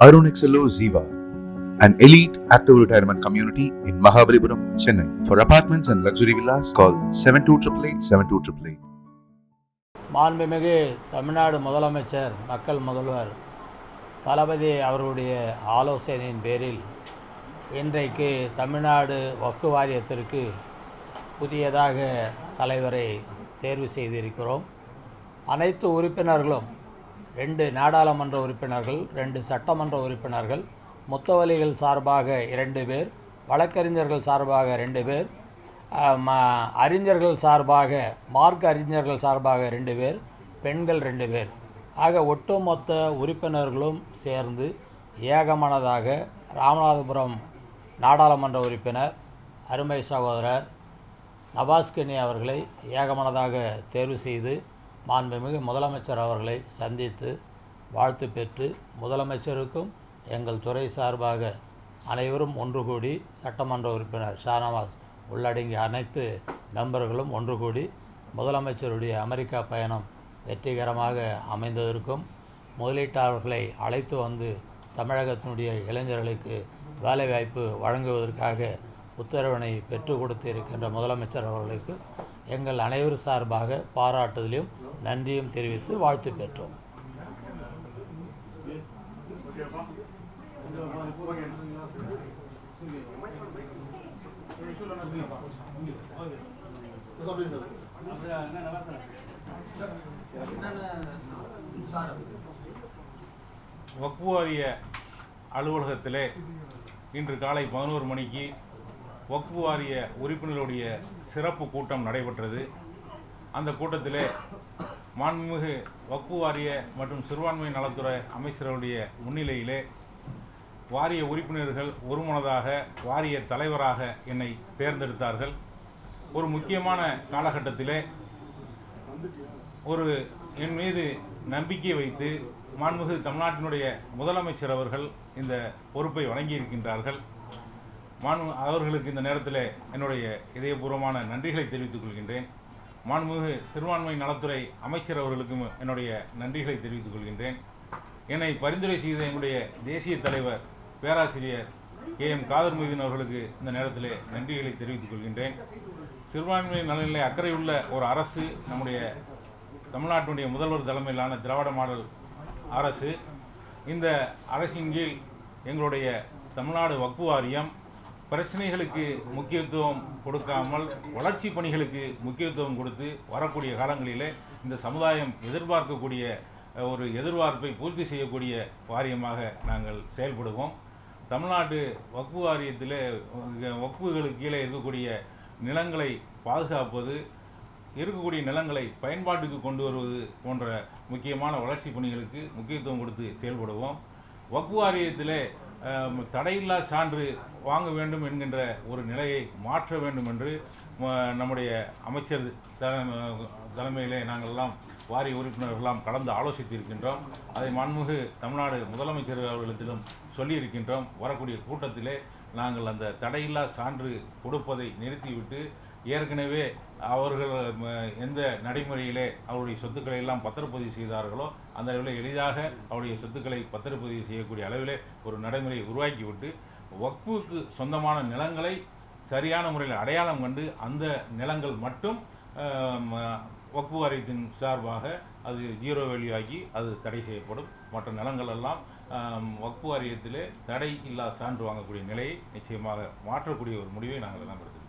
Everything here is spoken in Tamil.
Arunexello Ziva, an elite active retirement community in Mahabalipuram, Chennai. For apartments and luxury villas, call 7288 72888. மாண்புமிகு தமிழ்நாடு முதலமைச்சர் மக்கள் முதல்வர் தளபதி அவருடைய ஆலோசனையின் பேரில் இன்றைக்கு தமிழ்நாடு வக்கு வாரியத்திற்கு புதியதாக தலைவரை தேர்வு செய்திருக்கிறோம் அனைத்து உறுப்பினர்களும் ரெண்டு நாடாளுமன்ற உறுப்பினர்கள் ரெண்டு சட்டமன்ற உறுப்பினர்கள் முத்தவலிகள் சார்பாக இரண்டு பேர் வழக்கறிஞர்கள் சார்பாக ரெண்டு பேர் அறிஞர்கள் சார்பாக மார்க் அறிஞர்கள் சார்பாக ரெண்டு பேர் பெண்கள் ரெண்டு பேர். ஆக ஒட்டுமொத்த உறுப்பினர்களும் சேர்ந்து ஏகமனதாக ராமநாதபுரம் நாடாளுமன்ற உறுப்பினர் அருமை சகோதரர் நபாஸ்கனி அவர்களை ஏகமனதாக தேர்வு செய்து மாண்புமிகு முதலமைச்சர் அவர்களை சந்தித்து வாழ்த்து பெற்று முதலமைச்சருக்கும் எங்கள் துறை சார்பாக அனைவரும் ஒன்று கூடி சட்டமன்ற உறுப்பினர் ஷானவாஸ் உள்ளடங்கிய அனைத்து மெம்பர்களும் ஒன்று கூடி முதலமைச்சருடைய அமெரிக்கா பயணம் வெற்றிகரமாக அமைந்ததற்கும் முதலீட்டாளர்களை அழைத்து வந்து தமிழகத்தினுடைய இளைஞர்களுக்கு வேலைவாய்ப்பு வழங்குவதற்காக உத்தரவினை பெற்றுக் கொடுத்து இருக்கின்ற முதலமைச்சர் அவர்களுக்கு எங்கள் அனைவர் சார்பாக பாராட்டுதலையும் நன்றியும் தெரிவித்து வாழ்த்து பெற்றோம். வக்குவாரிய அலுவலகத்திலே இன்று காலை பதினோரு மணிக்கு வக்ஃபு வாரிய உறுப்பினர்களுடைய சிறப்பு கூட்டம் நடைபெற்றது. அந்த கூட்டத்திலே மாண்புமிகு வக்ஃபு வாரிய மற்றும் சிறுபான்மை நலத்துறை அமைச்சர்களுடைய முன்னிலையிலே வாரிய உறுப்பினர்கள் ஒருமனதாக வாரிய தலைவராக என்னை தேர்ந்தெடுத்தார்கள். ஒரு முக்கியமான காலகட்டத்திலே ஒரு என் மீது நம்பிக்கை வைத்து மாண்புமிகு தமிழ்நாட்டினுடைய முதலமைச்சர் அவர்கள் இந்த பொறுப்பை வழங்கியிருக்கின்றார்கள். மாண்பு அவர்களுக்கு இந்த நேரத்தில் என்னுடைய இதயபூர்வமான நன்றிகளை தெரிவித்துக் கொள்கின்றேன். மாண்புமிகு சிறுபான்மை நலத்துறை அமைச்சர் அவர்களுக்கும் என்னுடைய நன்றிகளை தெரிவித்துக் கொள்கின்றேன். என்னை பரிந்துரை செய்த என்னுடைய தேசிய தலைவர் பேராசிரியர் கே எம் காதர் மொய்தீன் அவர்களுக்கு இந்த நேரத்தில் நன்றிகளை தெரிவித்துக் கொள்கின்றேன். சிறுபான்மை நலனிலே அக்கறையுள்ள ஒரு அரசு நம்முடைய தமிழ்நாட்டினுடைய முதல்வர் தலைமையிலான திராவிட மாடல் அரசு. இந்த அரசின் கீழ் எங்களுடைய தமிழ்நாடு வக்பு வாரியம் பிரச்சனைகளுக்கு முக்கியத்துவம் கொடுக்காமல் வளர்ச்சி பணிகளுக்கு முக்கியத்துவம் கொடுத்து வரக்கூடிய காலங்களிலே இந்த சமுதாயம் எதிர்பார்க்கக்கூடிய ஒரு எதிர்பார்ப்பை பூர்த்தி செய்யக்கூடிய வாரியமாக நாங்கள் செயல்படுவோம். தமிழ்நாடு வக்ஃபு வாரியத்தில் வக்ஃபுகளுக்கு கீழே இருக்கக்கூடிய நிலங்களை பாதுகாப்பது இருக்கக்கூடிய நிலங்களை பயன்பாட்டுக்கு கொண்டு வருவது போன்ற முக்கியமான வளர்ச்சி பணிகளுக்கு முக்கியத்துவம் கொடுத்து செயல்படுவோம். வக்ஃபு வாரியத்தில் தடையில்லா சான்று வாங்க வேண்டும் என்கின்ற ஒரு நிலையை மாற்ற வேண்டும் என்று நம்முடைய அமைச்சர் தலைமையிலே நாங்கள் எல்லாம் வாரிய உறுப்பினர்களெல்லாம் கலந்து ஆலோசித்திருக்கின்றோம். அதை மாண்புமிகு தமிழ்நாடு முதலமைச்சர் அவர்களிடத்திலும் சொல்லியிருக்கின்றோம். வரக்கூடிய கூட்டத்திலே நாங்கள் அந்த தடையில்லா சான்று கொடுப்பதை நிறுத்திவிட்டு ஏற்கனவே அவர்கள் எந்த நடைமுறையிலே அவருடைய சொத்துக்களை எல்லாம் பத்திரப்பதிவு செய்தார்களோ அந்த அளவில் எளிதாக அவருடைய சொத்துக்களை பத்திரப்பதிவு செய்யக்கூடிய அளவிலே ஒரு நடைமுறையை உருவாக்கிவிட்டு வக்ஃபுக்கு சொந்தமான நிலங்களை சரியான முறையில் அடையாளம் கண்டு அந்த நிலங்கள் மட்டும் ஆம், வக்ஃபு வாரியத்தின் சார்பாக அது ஜீரோ வேல்யூ அது தடை செய்யப்படும். மற்ற நிலங்கள் எல்லாம் வக்ஃபு வாரியத்திலே தடை இல்லா சான்று வாங்கக்கூடிய நிலையை நிச்சயமாக மாற்றக்கூடிய ஒரு முடிவை நாங்கள் எல்லாம் எடுத்துக்கிறோம்